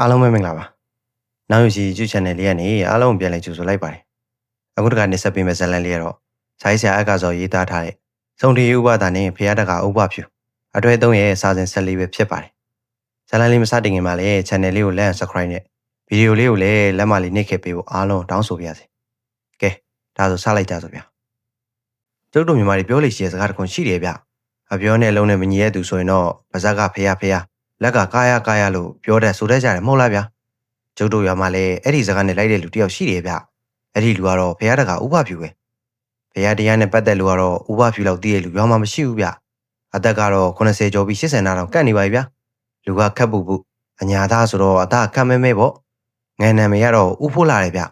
အားလုံးပဲမင်္ဂလာပါနောက်ယူစီ YouTube channel လေးကနေအားလုံးပြန်လည်ကြိုဆိုလိုက်ပါတယ်အခုတခါနေဆက်ပေးမယ့်ဇာတ်လမ်းလေးကတော့ဆိုင်းဆရာအက္ခဇော်ရေးသားထားတဲ့စုံတီဥပဒါနဲ့ဖရာတကာဥပဖြူအတွဲသုံးရဲ့စာစဉ်ဆက်လေးပဲဖြစ်ပါတယ်ဇာတ်လမ်းလေးမစတင်ခင်မှာလည်း channel လေးကို like and subscribe နဲ့ဗီဒီယိုလေးကိုလည်းလက်မလေးနှိပ်ခဲ့ပေးဖို့အားလုံးတောင်းဆိုပါရစေကဲဒါဆိုစလိုက်ကြစို့ဗျာကျုပ်တို့မြန်မာတွေပြောလို့ရှိတဲ့စကားတစ်ခုရှိတယ်ဗျအပြောနဲ့အလုံးနဲ့မညီရဲ့သူဆိုရင်တော့ပါဇက်ကဖရာဖရာ လက်ကကာယကာယလို့ပြောတဲ့ဆိုတတ်ကြတယ်မဟုတ်လားဗျာကျုပ်တို့ရွာမှာလည်းအဲ့ဒီစကားနဲ့လိုက်တဲ့လူတယောက်ရှိတယ်ဗျအဲ့ဒီလူကတော့ဖရာတကဥပဖြူပဲဖရာတရားနဲ့ပတ်သက်လို့ကတော့ဥပဖြူလောက်တည်ရလူရွာမှာမရှိဘူးဗျအသက်ကတော့80ကျော်ပြီး80နာတော့ကတ်နေပါပြီဗျလူကခက်ပူပူအညာသားဆိုတော့အသားခက်မဲမဲပေါ့ငယ်နာမည်ကတော့ဥဖိုးလာတယ်ဗျ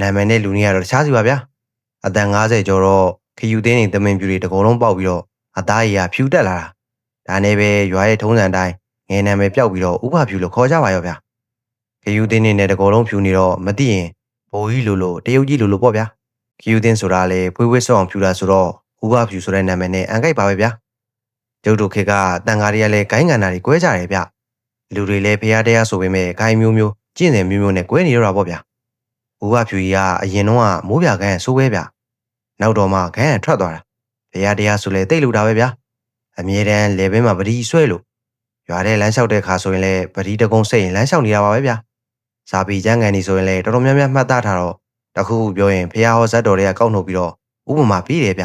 နာမည်နဲ့လူနေရတော့တခြားစီပါဗျအသက်50ကျော်တော့ခယူသေးနေသမင်ပြူတွေတကုံလုံးပေါက်ပြီးတော့အသားရည်ဖြူတက်လာတာဒါနဲ့ပဲရွာရဲ့ထုံးစံတိုင်း ငယ်နာမည်ပျောက်ပြီးတော့ဥပဖြူလို့ခေါ်ကြပါရောဗျာခယူတင်းနေနဲ့တကောလုံးဖြူနေတော့မသိရင်ဘိုးကြီးလိုလိုတရုတ်ကြီးလိုလိုပေါ့ဗျာခယူတင်းဆိုတာလေဖွေးဖွေးဆော့အောင်ဖြူတာဆိုတော့ဥပဖြူဆိုတဲ့နာမည်နဲ့အန်ကိုက်ပါပဲဗျာကျုပ်တို့ခေတ်ကတန်ကားတွေကလည်းဂိုင်းကန်တာတွေကွဲကြတယ်ဗျလူတွေလည်းဖရားတရားဆိုပေမဲ့ဂိုင်းမျိုးမျိုးကျင့်တယ်မျိုးမျိုးနဲ့ကွဲနေတော့တာပေါ့ဗျာဥပဖြူကြီးကအရင်တော့ကမိုးပြခိုင်းဆိုးပဲဗျနောက်တော့မှခိုင်းရထွက်သွားတာဖရားတရားဆိုလဲတိတ်လူတာပဲဗျာအမြဲတမ်းလေဘင်းမှာပတိဆွဲလို့ ရွာထဲလမ်းလျှောက်တဲ့ခါဆိုရင်လည်းပတိတကုံစိတ်ရင်လမ်းလျှောက်နေတာပါပဲဗျာစာပီကျန်းကန်နေဆိုရင်လည်းတော်တော်များများမှတ်သားထားတော့တခုခုပြောရင်ဖះဟောဇတ်တော်တွေကကောက်နှုတ်ပြီးတော့ဥပမာပြီးတယ်ဗျ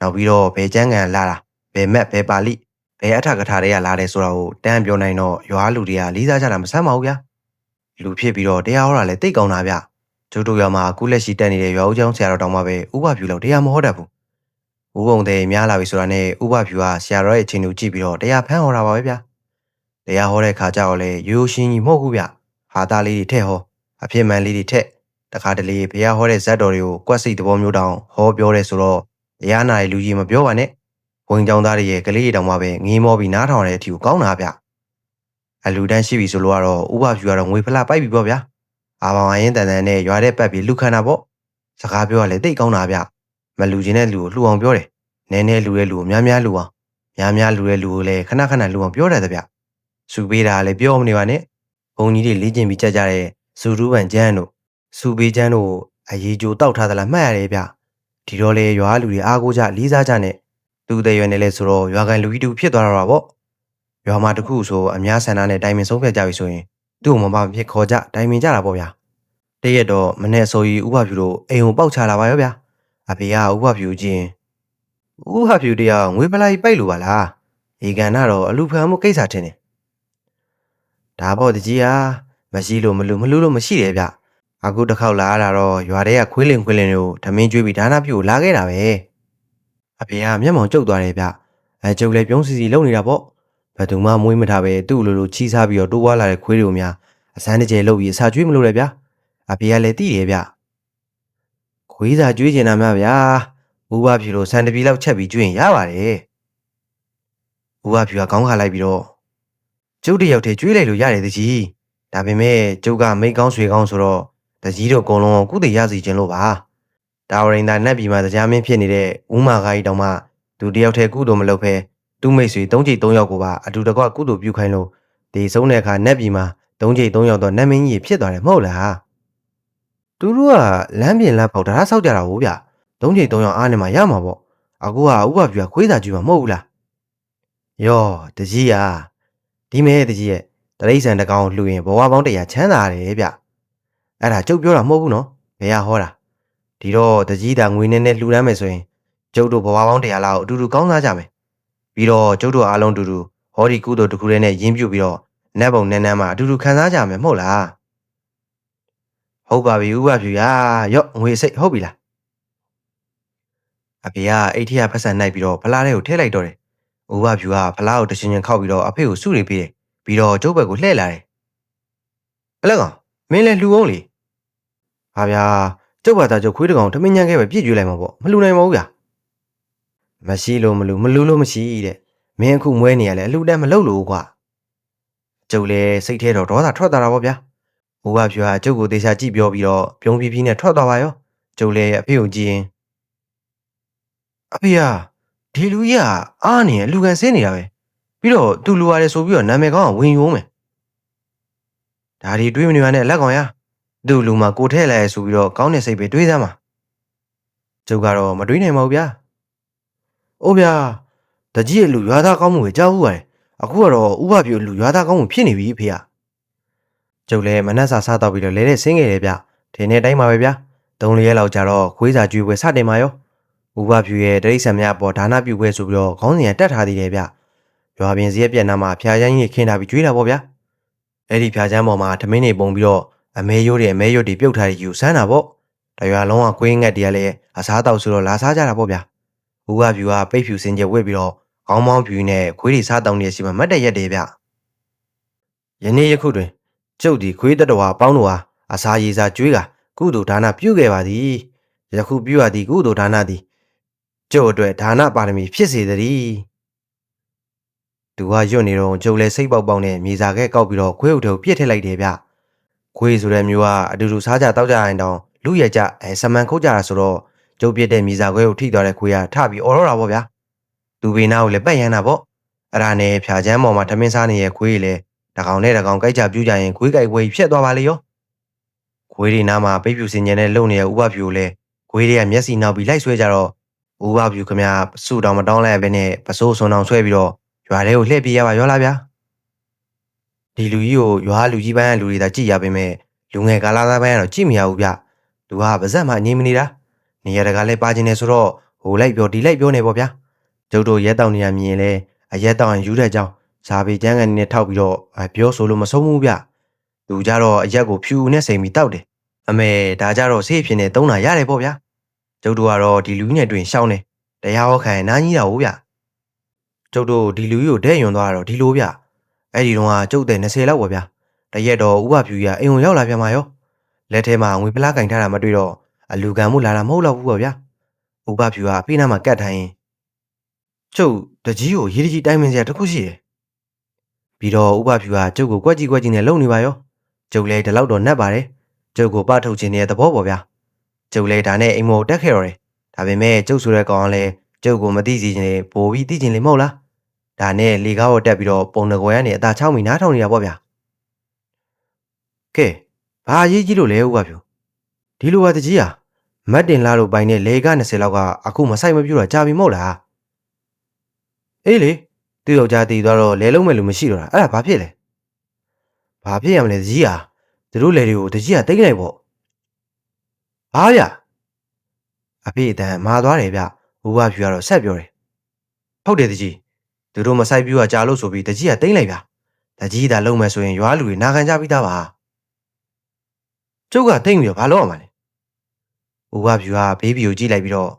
နောက်ပြီးတော့ဘယ်ကျန်းကန်လာတာဘယ်မက်ဘယ်ပါဠိဘယ်အထကထာတွေကလာတယ်ဆိုတာကိုတန်းပြောနိုင်တော့ရွာလူတွေကလေးစားကြတာမဆမ်းပါဘူးဗျာလူဖြစ်ပြီးတော့တရားဟောတာလည်းတိတ်ကောင်းတာဗျကျိုးတို့ရွာမှာအခုလက်ရှိတက်နေတဲ့ရွာဦးကျောင်းဆရာတော်တောင်မှပဲဥပဖြူလို့တရားမဟောတတ်ဘူးဦးပုံတဲ့များလာပြီဆိုတာနဲ့ဥပဖြူကဆရာတော်ရဲ့အချိန်ကိုကြည့်ပြီးတော့တရားဖမ်းဟောတာပါပဲဗျာ တရားဟောတဲ့ခါကျတော့လေရိုးရိုးရှင်းကြီးမဟုတ်ဘူးဗျဟာသားလေးတွေထည့်ဟောအဖြစ်မှန်လေးတွေထက်တခါတလေဘုရားဟောတဲ့ဇတ်တော်တွေကိုကွက်စိတ်သဘောမျိုးတောင်ဟောပြောတယ်ဆိုတော့တရားနာရဲ့လူကြီးမပြောပါနဲ့ဘုံကြောင်သားတွေရဲ့ကလေးတွေတောင်မှပဲငေးမောပြီးနားထောင်တဲ့အထီကိုကောင်းတာဗျအလူတန်းရှိပြီဆိုလို့ကတော့ဥပဖြူကတော့ငွေဖလားပိုက်ပြီပေါ့ဗျာအာဘောင်အရင်တန်တန်နဲ့ရွာတဲ့ပတ်ပြီးလူခန္ဓာပေါ့စကားပြောရလေတိတ်ကောင်းတာဗျမလူချင်းတဲ့လူကိုလှူအောင်ပြောတယ်နဲနဲလူတဲ့လူကိုများများလူအောင်များများလူတဲ့လူကိုလည်းခဏခဏလူအောင်ပြောတယ်ဗျ စူပေးတာလည်းပြောမနေပါနဲ့ဘုံကြီးတွေလေ့ကျင့်ပြီးကြကြတဲ့စူရူးပန်ကျန်းတို့စူပေးကျန်းတို့အရေးကြိုတောက်ထားသလားမှတ်ရတယ်ဗျဒီတော့လေရွာလူတွေအားကိုးကြလေးစားကြနဲ့သူတဲ့ရွယ်နဲ့လဲဆိုတော့ရွာကန်လူကြီးတူဖြစ်သွားတော့တာပေါ့ရွာမှာတခုဆိုအများဆန္ဒနဲ့တိုင်ပင်ဆုံးဖြတ်ကြပြီဆိုရင်သူ့ကိုမမဖြစ်ခေါ်ကြတိုင်ပင်ကြတာပေါ့ဗျာတရက်တော့မနဲ့ဆိုကြီးဥပဖြူတို့အိမ်ကိုပေါက်ချလာပါရောဗျာအဖေကဥပဖြူချင်းဥပဖြူတရားငွေပလိုက်ပိုက်လို့ပါလားဧကန်ကတော့အလူဖန်မှုကိစ္စထင်တယ် ဒါပေါ့တကြီးဟာမရှိလို့မလို့မလို့လို့မရှိတယ်ဗျအခုတစ်ခေါက်လာရတာတော့ရွာထဲကခွေးလင်ခွေးလင်တွေကိုဓမင်းကျွေးပြီးဒါနာပြူလာခဲ့တာပဲအဖေကမျက်မှောင်ကျုပ်သွားတယ်ဗျအဲကျုပ်လည်းပြုံးစီစီလုံနေတာပေါ့ဘယ်သူမှမွေးမထားပဲသူ့လိုလိုချီးစားပြီးတော့တိုးွားလာတဲ့ခွေးတွေကိုများအစမ်းတကျဲလုပ်ပြီးအစာကျွေးမလို့လေဗျအဖေကလည်းတည်တယ်ဗျခွေးစာကျွေးကျင်တာများဗျာဥပဖြူလို့ဆန်တပီလောက်ချက်ပြီးကျွေးရင်ရပါတယ်ဥပဖြူကခေါင်းခါလိုက်ပြီးတော့ ကျုပ်တယောက်တည်းကျွေးလိုက်လို့ရတယ်တကြီးဒါပေမဲ့ကျုပ်ကမိတ်ကောင်းဆွေကောင်းဆိုတော့တကြီးတို့အကုန်လုံးကုသိရစီခြင်းလို့ပါတာဝရင်သာနတ်ပြည်မှာတရားမင်းဖြစ်နေတဲ့ဦးမာခါကြီးတောင်မှသူတယောက်တည်းကုသိုလ်မလုပ်ဖဲသူ့မိတ်ဆွေ၃ချိန်၃ယောက်ကိုပါအတူတကွကုသိုလ်ပြုခိုင်းလို့ဒီဆုံးတဲ့အခါနတ်ပြည်မှာ၃ချိန်၃ယောက်တော့နတ်မင်းကြီးဖြစ်သွားတယ်မဟုတ်လားသူတို့ကလမ်းပြင်လမ်းပေါက်ဒါဆောက်ကြတာဟုတ်ဗျ၃ချိန်၃ယောက်အားနေမှရမှာပေါ့အခုကဥပပြခွေးစာကြည့်မှာမဟုတ်ဘူးလားယောတကြီးอ่ะ ဒီမဲတကြီးရဲ့တရိษံတကောင်လှူရင်ဘဝပေါင်းတရာချမ်းသာတယ်ဗျအဲ့ဒါကျုပ်ပြောတာမဟုတ်ဘူးနော်ဘယ်ဟာဟောတာဒီတော့တကြီးတာငွေနဲ့နဲ့လှူဒန်းမယ်ဆိုရင်ကျုပ်တို့ဘဝပေါင်းတရာလောက်အတူတူကောင်းစားကြမယ်ပြီးတော့ကျုပ်တို့အားလုံးတူတူဟောဒီကုသိုလ်တစ်ခုတည်းနဲ့ရင်းပြုတ်ပြီးတော့နတ်ဘုံနန်းနန်းမှာအတူတူခံစားကြမယ်မဟုတ်လားဟုတ်ပါပြီဥပဖြူရရော့ငွေစိတ်ဟုတ်ပြီလားအဖေကအိတ်ထရဖက်ဆန်နိုင်ပြီးတော့ဖလားလေးကိုထည့်လိုက်တော့တယ် ဥပဖြူကဖလားကိုတရှင်ချင်းခောက်ပြီးတော့အဖေကိုစုနေပြီးတယ်ပြီးတော့ကျုပ်ဘက်ကိုလှည့်လာတယ်အလက်ကောင်မင်းလည်းလှူအောင်လေဟာဗျာကျုပ်ဘာသာကျုပ်ခွေးတကောင်တမင်းညံခဲ့ပဲပြည့်ကျွေးလိုက်မှာပေါ့မလှူနိုင်ပါဘူးဗျာမရှိလို့မလှူမလှူလို့မရှိတဲ့မင်းအခုမွဲနေရလဲအလှူတန်းမလုပ်လို့ကွာကျုပ်လည်းစိတ်ထဲတော့ဒေါသထွက်သွားတာပေါ့ဗျာဘိုးကဖြူဟာကျုပ်ကိုသေချာကြည့်ပြောပြီးတော့ပြုံးပြပြနဲ့ထွက်သွားပါရောကျုပ်လည်းအဖေကိုကြည့်ရင်အဖေဟာ ဒီလူကြီးကအားနေအလူကန်ဆင်းနေတာပဲပြီးတော့သူလူရတယ်ဆိုပြီးတော့နာမည်ကောင်းအောင်ဝင်ယိုးမယ်ဒါဒီတွေးမနေရနဲ့လက်ကောင်ရသူ့လူမှာကိုထဲ့လိုက်ဆိုပြီးတော့ကောင်းတဲ့စိတ်ပဲတွေးစမ်းပါကျုပ်ကတော့မတွေးနိုင်ပါဘူးဗျာအိုးဗျာတကြီးရဲ့လူရွာသားကောင်းမှုပဲကြားဘူးပါတယ်အခုကတော့ဥပပြူလူရွာသားကောင်းမှုဖြစ်နေပြီဖေ။ကျုပ်လည်းမနှက်စာစားတော့ပြီးတော့လဲတဲ့ဆင်းခဲ့တယ်ဗျ။ဒီနေ့တိုင်းပါပဲဗျာ။သုံးလေးရက်လောက်ကြာတော့ခွေးစာကျွေးပွဲစတင်ပါရော။ ဥပပြူရဲ့တရိษံများပေါ်ဒါနပြုပွဲဆိုပြီးတော့ခေါင်းစဉ်တက်ထားသေးတယ်ဗျ။ရွာပြင်စရက်ပြက်နာမှာဖျားချမ်းကြီးခင်းထားပြီးကျွေးတာပေါ့ဗျာ။အဲ့ဒီဖျားချမ်းပေါ်မှာထမင်းတွေပုံပြီးတော့အမဲရိုးတွေအမဲရွတ်တွေပြုတ်ထားတဲ့ယူဆန်းတာပေါ့။တရွာလုံးကကွင်းငက်တွေကလည်းအစားတောက်ဆိုတော့လာစားကြတာပေါ့ဗျာ။ဥပပြူကပိတ်ဖြူစင်ကြဝစ်ပြီးတော့ခေါင်းမောင်းဖြူနဲ့ခွေးတွေစားတောင်းနေရှိမှမတ်တရက်တယ်ဗျယနေ့ယခုတွင်ကျုပ်ဒီခွေးတတဝါပေါင်းတို့ဟာအစာရည်စာကျွေးကကုသိုလ်ဒါနပြုခဲ့ပါသည်ယခုပြုရသည့်ကုသိုလ်ဒါနသည် ကျုပ်အတွက်ဒါနပါရမီဖြစ်စေသည်သူကရွတ်နေတော့ကျုပ်လည်းစိတ်ပေါက်ပေါက်နဲ့မြေစာခဲကောက်ပြီးတော့ခွေးဥထုပ်ပြစ်ထည့်လိုက်တယ်ဗျခွေးဆိုတဲ့မျိုးကအတူတူစားကြတောက်ကြရင်တောင်လူရကြအဲစမန်ခုတ်ကြတာဆိုတော့ကျုပ်ပြစ်တဲ့မြေစာခွဲကိုထိသွားတဲ့ခွေးကထပြီးအော်တော့တာပေါ့ဗျာသူဘေနာကိုလည်းပတ်ရမ်းတာပေါ့အဲ့ဒါနဲ့ဖြာချမ်းပေါ်မှာထမင်းစားနေရဲ့ခွေးလည်းတကောင်နဲ့တကောင်ကြိုက်ကြပြူးကြရင်ခွေးကြိုက်ခွေးဖြတ်သွားပါလေရောခွေးတွေနားမှာပိတ်ပြူစင်ကျင်နဲ့လုံနေတဲ့ဥပပြူလည်းခွေးတွေကမျက်စိနောက်ပြီးလိုက်ဆွဲကြတော့ ဥပပြူခမစူတောင်မတောင်းလိုက်ပဲနဲ့ပစိုးစွန်တောင်ဆွဲပြီးတော့ရွာထဲကိုလှည့်ပြေးရပါရောလားဗျာဒီလူကြီးကိုရွာလူကြီးပိုင်းကလူတွေသာကြည့်ရပေမဲ့လူငယ်ကာလာသားပိုင်းကတော့ကြည့်မရဘူးဗျလူကပါဇက်မှအငြင်းမနေတာနေရာတကာလည်းပါကျင်နေဆိုတော့ဟိုလိုက်ပြောဒီလိုက်ပြောနေပေါ့ဗျာကျုပ်တို့ရဲတောင်နေရမြင်လဲအရက်တောင်ယူတဲ့ကြောင်းဇာပေကျန်းကနေနဲ့ထောက်ပြီးတော့ပြောဆိုလို့မဆုံးဘူးဗျသူကြတော့အရက်ကိုဖြူနဲ့စိန်ပြီးတောက်တယ်အမေဒါကြတော့ဆေးဖြစ်နေသုံးတာရတယ်ပေါ့ဗျာ ကျုပ်တို့ကတော့ဒီလူကြီးနဲ့တွင်ရှောင်းနေတရားဟောခံနားကြီးတာဟုတ်ဗျကျုပ်တို့ဒီလူကြီးကိုဒဲ့ယွန်သွားတော့ဒီလိုဗျအဲ့ဒီတော့ကကျုပ်တဲ့20လောက်ပေါ့ဗျာတရက်တော့ဥပဖြူရအိမ်ုံရောက်လာပြန်มาရောလက်ထဲမှာငွေပလားကင်ထားတာမတွေ့တော့အလူကံမှုလာတာမဟုတ်တော့ဘူးပေါ့ဗျာဥပဖြူကအဖေးနားမှာကတ်ထိုင်ကျုပ်တကြီးကိုရေးတကြီးတိုင်းမင်းစရာတခုရှိတယ်။ပြီးတော့ဥပဖြူကကျုပ်ကိုကွက်ကြီးကွက်ကြီးနဲ့လုံနေပါရော။ကျုပ်လည်းဒီလောက်တော့နှက်ပါတယ်။ကျုပ်ကိုပထုတ်ခြင်းရဲ့သဘောပေါ့ဗျာ။ ကျုပ်လည်းဒါနဲ့အိမ်မောတက်ခဲ့ရော်တယ်။ဒါပေမဲ့ကျုပ်ဆိုတဲ့ကောင်ကလည်းကျုပ်ကိုမသိစီခြင်းလေပိုပြီးသိခြင်းလေမဟုတ်လား။ဒါနဲ့လေကားပေါ်တက်ပြီးတော့ပုံတကွယ်ကနေအသာချောင်းမိနားထောင်နေတာပေါ့ဗျာ။ကဲဘာရေးကြီးလို့လဲဥပဖြူ။ဒီလိုပါတကြီးဟာမတ်တင်လာလို့ပိုင်တဲ့လေက20လောက်ကအခုမဆိုင်မပြူတော့ကြာပြီမဟုတ်လား။အေးလေသူ့ယောက်ျားတည်သွားတော့လဲလုံးမဲ့လူမရှိတော့တာအဲ့ဒါဘာဖြစ်လဲဘာဖြစ်ရမလဲတကြီးဟာသူတို့လေတွေကိုတကြီးဟာတိတ်လိုက်ပေါ့ ဘာဗျအဖေအတန်မာသွားတယ်ဗျဘူဘဖြူကတော့ဆက်ပြောတယ်ဟုတ်တယ်တကြီးသူတို့မဆိုင်ပြူကကြာလို့ဆိုပြီးတကြီးကတိတ်လိုက်ဗျတကြီးသာလုံးမဲ့ဆိုရင်ရွာလူတွေနာခံကြပြီးသားပါကျုပ်ကတိတ်ပြီးတော့ဘာလုပ်ရမှာလဲဘူဘဖြူကဘေးဘီကိုကြည့်လိုက်ပြီးတော့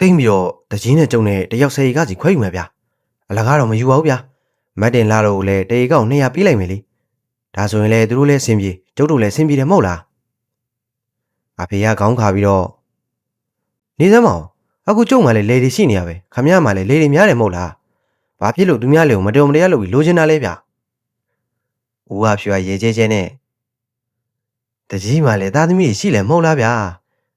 တိတ်ပြီးတော့တကြီးနဲ့ကျုံနဲ့တယောက်ဆယ်ရီကစီခွဲယူမယ်ဗျာအလကားတော့မယူပါဘူးဗျာမတ်တင်လာတော့လည်းတေကောက်200ပေးလိုက်မယ်လေဒါဆိုရင်လည်းသူတို့လည်းအဆင်ပြေကျုပ်တို့လည်းအဆင်ပြေတယ်မဟုတ်လား အဖေကခေါင်းခါပြီးတော့နေစမ်းမအောင်အခုကျုံမှလည်းလေတွေရှိနေရပဲခမရမှလည်းလေတွေများတယ်မဟုတ်လားဘာဖြစ်လို့သူများလေကိုမတော်မတရားလုပ်ပြီးလိုချင်တာလဲဗျာဦးဝဖြူကရေကျဲကျဲနဲ့တကြီးမှလည်းသားသမီးရှိလဲမဟုတ်လားဗျာ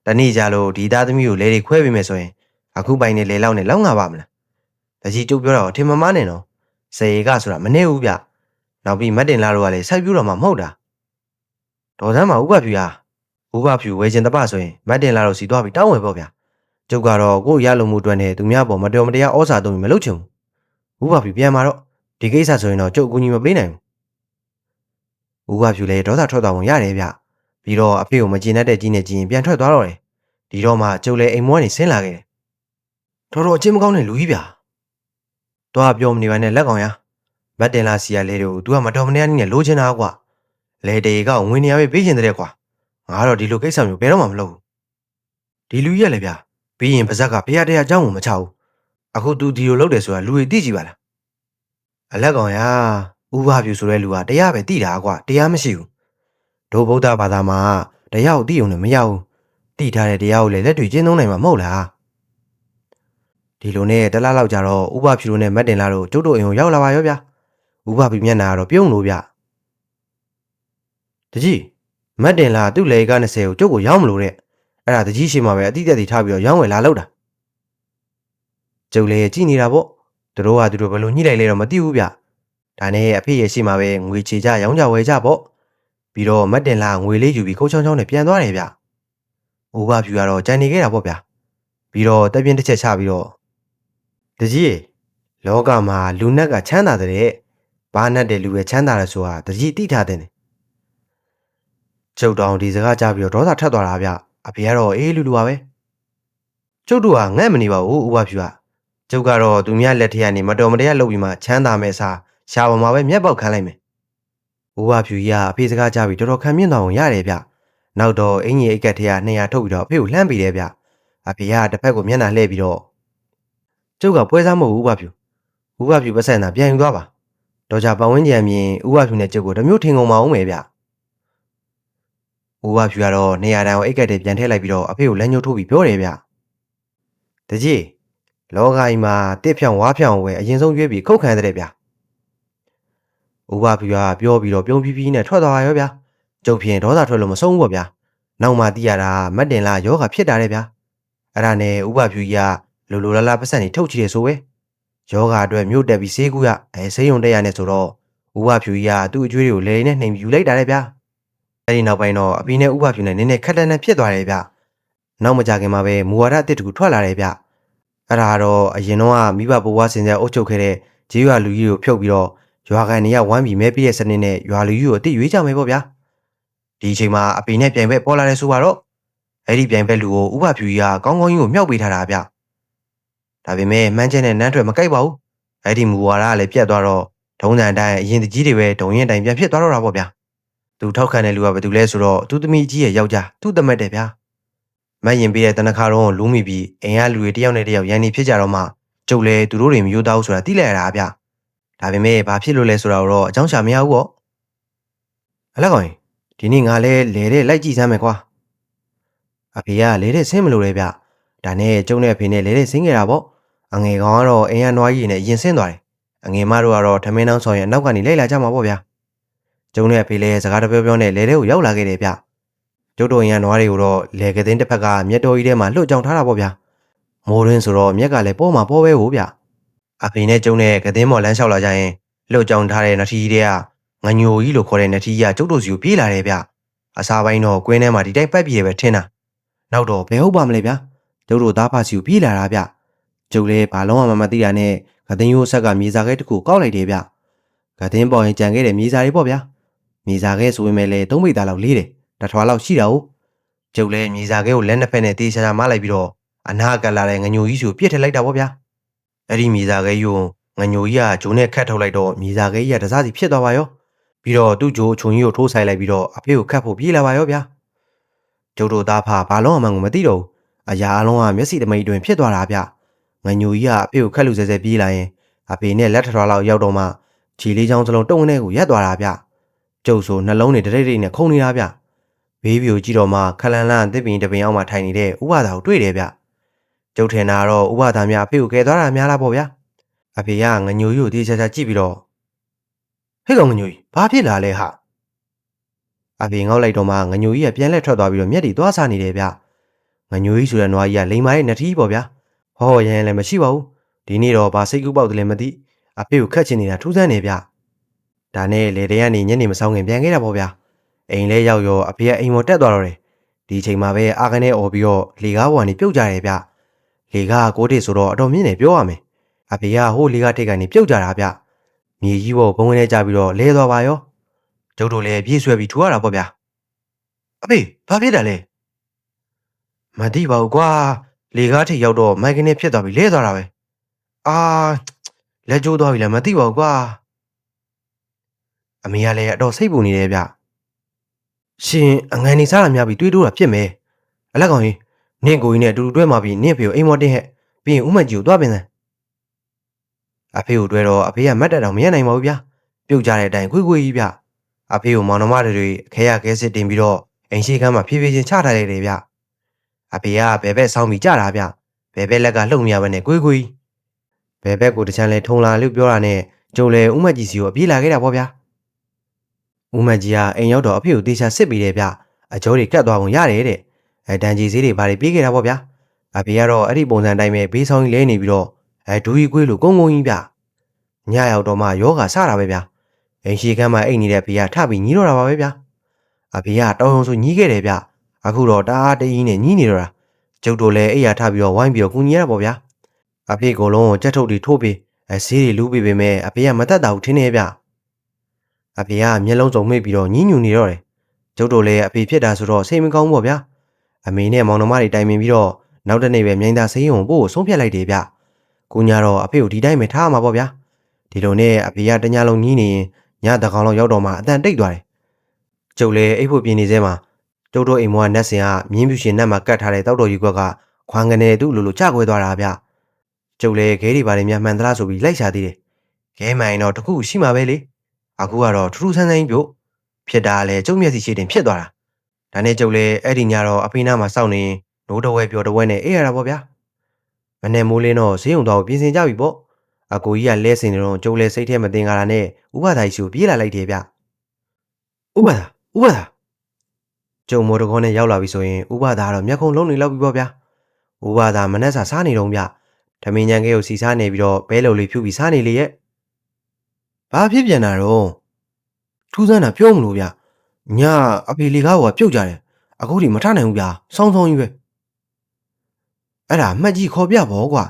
တနေ့ကြလို့ဒီသားသမီးကိုလေတွေခွဲပေးမယ်ဆိုရင်အခုပိုင်နေလေလောက်နဲ့လောက်ငါပါမလားတကြီးကျုပ်ပြောတာကိုထင်မမနဲ့နော်စေရီကဆိုတာမနေဘူးဗျနောက်ပြီးမတ်တင်လာတော့ကလည်းစိုက်ပြူတော့မှမဟုတ်တာဒေါ်စမ်းမှာဥပဖြူဟာ ဥပဖြူဝယ်ခြင်းတပဆိုရင်မတ်တင်လာတော့စီသွားပြီးတောင်းဝယ်ပေါ့ဗျာကျုပ်ကတော့ကို့ရလုံမှုအတွက်နဲ့သူများပေါ်မတော်မတရားဩစာတုံးပြီးမလုပ်ချင်ဘူးဥပဖြူပြန်มาတော့ဒီကိစ္စဆိုရင်တော့ကျုပ်အကူအညီမပေးနိုင်ဘူးဥပဖြူလည်းဒေါသထွက်သွားပုံရတယ်ဗျပြီးတော့အဖေကိုမကျင်တတ်တဲ့ကြီးနဲ့ကြီးရင်ပြန်ထွက်သွားတော့တယ်ဒီတော့မှကျုပ်လည်းအိမ်မွေးကနေဆင်းလာခဲ့တယ်တော်တော်အချင်းမကောင်းတဲ့လူကြီးဗျာတော့ပြောမနေပါနဲ့လက်ကောင်ရမတ်တင်လာစီရလေတို့ तू ကမတော်မနေရနည်းနဲ့လိုချင်တာကွာလေတေကငွေနေရပဲပေးချင်တဲ့ကွာ ငါတော့ဒီလိုကိစ္စမျိုးဘယ်တော့မှမလုပ်ဘူးဒီလူကြီးရလေဗျာပြီးရင်ပါဇက်ကဖရတရားအကြောင်းကိုမချဘူးအခု तू ဒီလိုလုပ်တယ်ဆိုတာလူတွေသိကြည့်ပါလားအလက်ကောင်ရဥပပြူဆိုတဲ့လူကတရားပဲသိတာကွာတရားမရှိဘူးဒုဗုဒ္ဓဘာသာမှာတရားကိုသိုံနဲ့မရဘူးသိထားတဲ့တရားကိုလည်းလက်တွေ့ကျင့်သုံးနိုင်မှာမဟုတ်လားဒီလိုနဲ့တလားလောက်ကြတော့ဥပဖြူတို့နဲ့မတ်တင်လာတို့ကျုပ်တို့အိမ်ကိုရောက်လာပါရောဗျာဥပဖြူမျက်နှာကတော့ပြုံးလို့ဗျတကြီး မတ်တင်လာသူ့လေက20ကိုကျုပ်ကိုရောက်မလို့တဲ့အဲ့ဒါတကြီးရှိမှပဲအတိအကျတည်ထားပြီးတော့ရောင်းဝယ်လာလောက်တာကျုပ်လည်းကြည်နေတာပေါ့သူတို့ကသူတို့ဘယ်လိုညှိလိုက်လဲတော့မသိဘူးဗျဒါနဲ့အဖေရဲ့ရှိမှပဲငွေချေကြရောင်းကြဝယ်ကြပေါ့ပြီးတော့မတ်တင်လာငွေလေးယူပြီးခုတ်ချောင်းချောင်းနဲ့ပြန်သွားတယ်ဗျ။ဥပဖြူကတော့ကြံနေခဲ့တာပေါ့ဗျာ။ပြီးတော့တက်ပြင်းတစ်ချက်ချပြီးတော့တကြီးလောကမှာလူနက်ကချမ်းသာတဲ့ဘာနဲ့တဲ့လူပဲချမ်းသာတယ်ဆိုတာတကြီးသိထားတဲ့နေ ကျုပ်တောင်ဒီစကားကြားပြီးတော့ဒေါသထက်သွားတာဗျအဖေကတော့အေးလူလူပါပဲကျုပ်တို့ကငဲ့မနေပါဘူးဥပဖြူကကျုပ်ကတော့သူများလက်ထက်ကနေမတော်မတရားလုပ်ပြီးမှချမ်းသာမဲ့စားရှားပေါ်မှာပဲမျက်ပေါက်ခံလိုက်မယ်ဥပဖြူကြီးကအဖေစကားကြားပြီးတော်တော်ခံမြင့်သွားအောင်ရတယ်ဗျနောက်တော့အင်ကြီးအိတ်ကက်ထရ200ထုတ်ပြီးတော့အဖေကိုလှမ်းပေးတယ်ဗျအဖေကတစ်ဖက်ကိုမျက်နှာလှည့်ပြီးတော့ကျုပ်ကပွဲစားမဟုတ်ဘူးဥပဖြူဥပဖြူပတ်စံသာပြန်ယူသွားပါတော့ကြပတ်ဝန်းကျင်အမြင်ဥပဖြူနဲ့ကျုပ်ကိုတမျိုးထင်ကုန်မအောင်မယ်ဗျ ဥပဖြူကတော့နေရာတိုင်းကိုအိတ်ကက်တွေပြန်ထည့်လိုက်ပြီးတော့အဖေကိုလက်ညှိုးထိုးပြီးပြောတယ်ဗျတကြီးလောကကြီးမှာတစ်ဖြောင်ဝါဖြောင်ဝဲအရင်ဆုံးရွေးပြီးခုတ်ခံတဲ့ဗျဥပဖြူကပြောပြီးတော့ပြုံးပြပြနဲ့ထွက်သွားရောဗျကျုပ်ဖြင့်ဒေါသထွက်လို့မဆုံးဘူးပေါ့ဗျနောက်မှသိရတာမတ်တင်လာယောဂဖြစ်တာတဲ့ဗျအဲ့ဒါနဲ့ဥပဖြူကြီးကလိုလိုလားလားပတ်စံနေထုတ်ချည်တယ်ဆိုပဲယောဂအတွက်မြို့တက်ပြီးဆေးကူရအဲဆေးရုံတက်ရနေဆိုတော့ဥပဖြူကြီးကသူ့အကျွေးတွေကိုလေနဲ့နှိမ်ယူလိုက်တာတဲ့ဗျ အဲ့ဒီနောက်ပိုင်းတော့အပီနဲ့ဥပဖြူနဲ့နည်းနည်းခက်တန်းတန်းဖြစ်သွားတယ်ဗျနောက်မကြခင်မှာပဲမူဝါဒအစ်တကူထွက်လာတယ်ဗျအဲ့ဒါကတော့အရင်တော့ကမိဘဘဝစင်ကြအုပ်ချုပ်ခဲ့တဲ့ဂျေးရွာလူကြီးကိုဖြုတ်ပြီးတော့ရွာကန်တွေကဝမ်းပြီးမဲပြည့်တဲ့စနစ်နဲ့ရွာလူကြီးကိုအတိရွေးကြမယ်ပေါ့ဗျာဒီအချိန်မှာအပီနဲ့ပြိုင်ဘက်ပေါ်လာတယ်ဆိုတော့အဲ့ဒီပြိုင်ဘက်လူကိုဥပဖြူကြီးကကောင်းကောင်းကြီးကိုမြောက်ပေးထားတာဗျဒါပေမဲ့မှန်းချက်နဲ့နန်းထွက်မကြိုက်ပါဘူးအဲ့ဒီမူဝါဒကလည်းပြတ်သွားတော့ဒုံးတန်တိုင်းအရင်တကြီးတွေပဲဒုံရင်တိုင်ပြန်ဖြစ်သွားတော့တာပေါ့ဗျာ သူထောက်ခံတဲ့လူကဘယ်သူလဲဆိုတော့သူသမီးကြီးရဲ့ယောက်ျားသူ့တမက်တယ်ဗျာမတ်ရင်ပေးတဲ့တနခါတော့လူးမိပြီးအိမ်ကလူတွေတယောက်နဲ့တယောက်ရန်နေဖြစ်ကြတော့မှကျုပ်လည်းသူတို့တွေမယိုးသားဘူးဆိုတာသိလိုက်ရတာဗျဒါပေမဲ့ဘာဖြစ်လို့လဲဆိုတာတော့အကြောင်းရှာမရဘူးပေါ့အလက်ကောင်ဒီနေ့ငါလဲလဲတဲ့လိုက်ကြည့်စမ်းမယ်ကွာအဖေကလဲတဲ့ဆင်းမလို့လေဗျဒါနဲ့ကျုံနဲ့အဖေနဲ့လဲတဲ့ဆင်းခဲ့တာပေါ့အငယ်ကောင်ကတော့အိမ်ကနွားကြီးနဲ့ရင်ဆင်းသွားတယ်အငယ်မတို့ကတော့ထမင်းနှောင်းဆောင်ရဲ့အနောက်ကနေလိုက်လာကြမှာပေါ့ဗျာ ကျုံနဲ့အဖေလည်းစကားတပြောပြောနဲ့လဲတဲ့ကိုရောက်လာခဲ့တယ်ဗျကျုပ်တို့အိမ်ကနွားတွေကိုတော့လဲကတဲ့တစ်ဖက်ကမြက်တော်ကြီးထဲမှာလှုပ်ကြောင်ထားတာပေါ့ဗျာမိုးရင်းဆိုတော့မြက်ကလည်းပေါ်မှာပေါ်ပဲဟိုဗျအဖေနဲ့ကျုံနဲ့ကတဲ့မော်လမ်းလျှောက်လာကြရင်လှုပ်ကြောင်ထားတဲ့နထီကြီးတွေကငညိုကြီးလို့ခေါ်တဲ့နထီကြီးကကျုပ်တို့စီကိုပြေးလာတယ်ဗျအစားပိုင်းတော့ကွင်းထဲမှာဒီတိုက်ပတ်ပြေပဲထင်းတာနောက်တော့ဘယ်ဟုတ်ပါမလဲဗျာကျုပ်တို့သားဖစီကိုပြေးလာတာဗျကျုပ်လည်းဘာလုံးမှမသိတာနဲ့ဂသိန်းရိုးဆက်ကမြေစာခဲတစ်ခုကောက်လိုက်တယ်ဗျဂသိန်းပေါ်ရင်ကြံခဲ့တဲ့မြေစာတွေပေါ့ဗျာ မြေစာခဲဆိုပေမဲ့လည်းသုံးမိသားလောက်လေးတယ်တထွာလောက်ရှိတာ哦ကျုပ်လည်းမြေစာခဲကိုလက်နှစ်ဖက်နဲ့တေးချာချာမလိုက်ပြီးတော့အနာကလာတဲ့ငညိုကြီးကိုပြစ်ထည့်လိုက်တာပေါ့ဗျာအဲ့ဒီမြေစာခဲယူငညိုကြီးကဂျိုးနဲ့ခတ်ထုတ်လိုက်တော့မြေစာခဲကြီးကတစားစီဖြစ်သွားပါရောပြီးတော့သူ့ဂျိုးခြုံကြီးကိုထိုးဆိုင်လိုက်ပြီးတော့အဖေကိုခတ်ဖို့ပြေးလာပါရောဗျာကျုပ်တို့သားဖဘာလုံးအမှန်ကိုမသိတော့ဘူးအရာအလုံးကမျက်စိတမိတ်တွင်ဖြစ်သွားတာဗျငညိုကြီးကအဖေကိုခက်လူဆဲဆဲပြေးလာရင်အဖေနဲ့လက်ထထွားလောက်ရောက်တော့မှခြေလေးချောင်းစလုံးတုံနဲ့ကိုရက်သွားတာဗျ ကျုပ်ဆိုနှလုံးတွေတရိတ်ရိတ်နဲ့ခုန်နေတာဗျဘေးပြိုကြည့်တော့မှခလန်လန်တစ်ပင်တပင်အောင်မှထိုင်နေတဲ့ဥပဒါကိုတွေ့တယ်ဗျကျုပ်ထင်တာတော့ဥပဒါများအဖေကိုကယ်သွားတာများလားပေါ့ဗျာအဖေကငညိုကြီးကိုတေးချာချာကြည့်ပြီးတော့ဟဲ့ကောင်ငညိုကြီးဘာဖြစ်လာလဲဟာအဖေငေါက်လိုက်တော့မှငညိုကြီးကပြန်လက်ထွက်သွားပြီးတော့မျက်တီသွားစားနေတယ်ဗျငညိုကြီးဆိုတဲ့နွားကြီးကလိမ်မာတဲ့နထီးပေါ့ဗျာဟောရရင်လည်းမရှိပါဘူးဒီနေ့တော့ဘာစိတ်ကူးပေါက်တယ်လည်းမသိအဖေကိုခတ်ချင်နေတာထူးဆန်းနေဗျ ဒါနဲ့လေတဲ့ကနေညနေမဆောင်ခင်ပြန်ခဲ့တာပေါ့ဗျာအိမ်လဲရောက်ရောအဖေကအိမ်ပေါ်တက်သွားတော့တယ်ဒီချိန်မှာပဲအာကနေអော်ပြီးတော့လေကားပေါ်ကနေပြုတ်ကြတယ်ဗျလေကားကိုတစ်ဆိုတော့အတော်မြင့်နေပြောရမယ်အဖေကဟိုလေကားထိတ်ကနေပြုတ်ကြတာဗျမြေကြီးပေါ်ဘုံဝင်နေကြပြီးတော့လဲသွားပါရောကျုပ်တို့လည်းပြေးဆွဲပြီးထူရတာပေါ့ဗျာအဖေဘာဖြစ်တာလဲမသိပါဘူးကွာလေကားထိပ်ရောက်တော့မိုက်ကနေဖြစ်သွားပြီးလဲသွားတာပဲအာလက်ကျိုးသွားပြီလည်းမသိပါဘူးကွာ အမေကလည်းအတော်စိတ်ပူနေတယ်ဗျရှင်အငန်နေစားတာများပြီးတွေးတိုးတာဖြစ်မယ်အလက်ကောင်ကြီးနင့်ကိုကြီးနဲ့အတူတူတွဲมาပြီးနင့်ဖေကိုအိမ်မော်တင်ဟဲ့ပြီးရင်ဥမကြီးကိုသွားပင်စမ်းအဖေကိုတွဲတော့အဖေကမတ်တက်တော့မရနိုင်ပါဘူးဗျာပြုတ်ကြတဲ့အတိုင်းခွေးခွေးကြီးဗျအဖေကိုမောင်နှမတွေအခဲရခဲစစ်တင်ပြီးတော့အိမ်ရှိကမ်းမှာဖြည်းဖြည်းချင်းချထားလိုက်တယ်ဗျအဖေကဘဲဘက်ဆောင်းပြီးကြတာဗျဘဲဘက်လက်ကလှုပ်မရဘဲနဲ့ကွေးကွေးဘဲဘက်ကိုတချမ်းလဲထုံလာလို့ပြောတာနဲ့ကျုံလေဥမကြီးစီကိုအပြေးလာခဲ့တာပေါ့ဗျာ ဥမကြီးကအိမ်ရောက်တော့အဖေကိုတေချာစစ်ပြီးတယ်ဗျအကျော်တွေကတ်သွားပုံရတယ်တဲ့အဲတန်ကြီးစည်းတွေဘာတွေပြေးခဲ့တာပေါ့ဗျာအဖေကတော့အဲ့ဒီပုံစံတိုင်းပဲဘေးဆောင်ကြီးလဲနေပြီးတော့အဲဒူကြီးကွေးလို့ကုန်းကုန်းကြီးဗျညရောက်တော့မှယောဂါစတာပဲဗျအိမ်ရှိခန်းမှာအိတ်နေတဲ့ဖေကထပြီးညီးတော့တာပါပဲဗျအဖေကတောင်းရုံဆိုညီးခဲ့တယ်ဗျအခုတော့တအားတအီးနဲ့ညီးနေတော့တာကျုပ်တို့လည်းအိယာထပြီးတော့ဝိုင်းပြီးတော့ကူညီရတာပေါ့ဗျာအဖေကလုံးကိုကြက်ထုတ်တီထိုးပြီးအဲဆေးတွေလူးပြီးပေမဲ့အဖေကမတတ်တာဘူးထင်းနေဗျ အဖေကမျက်လုံးစုံမိတ်ပြီးတော့ညီးညူနေတော့တယ်ကျုပ်တို့လည်းအဖေဖြစ်တာဆိုတော့စိတ်မကောင်းဘူးပေါ့ဗျာအမေနဲ့မောင်နှမတွေတိုင်ပင်ပြီးတော့နောက်တစ်နေ့ပဲမြိုင်သာဆေးရုံပို့ကိုဆုံးဖြတ်လိုက်တယ်ဗျကိုညာတော့အဖေကိုဒီတိုင်းပဲထားမှာပေါ့ဗျာဒီလိုနဲ့အဖေကတညလုံးညီးနေရင်ညတကောင်လောက်ရောက်တော့မှအတန်တိတ်သွားတယ်ကျုပ်လည်းအိတ်ဖို့ပြင်းနေစဲမှာကျုပ်တို့အိမ်မောကနတ်စင်ကမြင်းပြူရှင်နတ်မှာကတ်ထားတဲ့တောက်တော်ကြီးကွက်ကခွန်ကနေသူ့လိုလိုချခွဲသွားတာဗျကျုပ်လည်းခဲတွေပါတယ်များမှန်သလားဆိုပြီးလိုက်ရှာသေးတယ်ခဲမိုင်တော့တခုရှိမှာပဲလေ အခုကတော့ထူးထူးဆန်းဆန်းကြီးပြို့ဖြစ်တာလည်းကျုပ်မျက်စိရှိတင်ဖြစ်သွားတာဒါနဲ့ကျုပ်လည်းအဲ့ဒီညတော့အဖေနာမှာစောင့်နေနိုးတဝဲပြောတဝဲနဲ့အေးရတာပေါ့ဗျာမနေ့မိုးလင်းတော့ဈေးုံတော့ပြင်ဆင်ကြပြီပေါ့အကိုကြီးကလဲစင်နေတော့ကျုပ်လည်းစိတ်ထဲမတင်ကြတာနဲ့ဥပဒါကြီးကိုပြေးလာလိုက်တယ်ဗျဥပဒါဥပဒါကျုံမော်တကောနဲ့ရောက်လာပြီဆိုရင်ဥပဒါကတော့မျက်ခုံလုံးနေလောက်ပြီပေါ့ဗျာဥပဒါမနဲ့စာစားနေတော့ဗျဓမင်းညံကဲကိုစီစားနေပြီးတော့ဘဲလုံလေးဖြူပြီးစားနေလေရဲ့ ဘာဖြစ်ပြန်တာတော့ထူးဆန်းတာပြောမလို့ဗျညအဖေလေးကားကပြုတ်ကြတယ်အခုဒီမထနိုင်ဘူးဗျာစောင်းစောင်းကြီးပဲအဲ့ဒါမှတ်ကြီးခေါ်ပြပေါ့ကွာ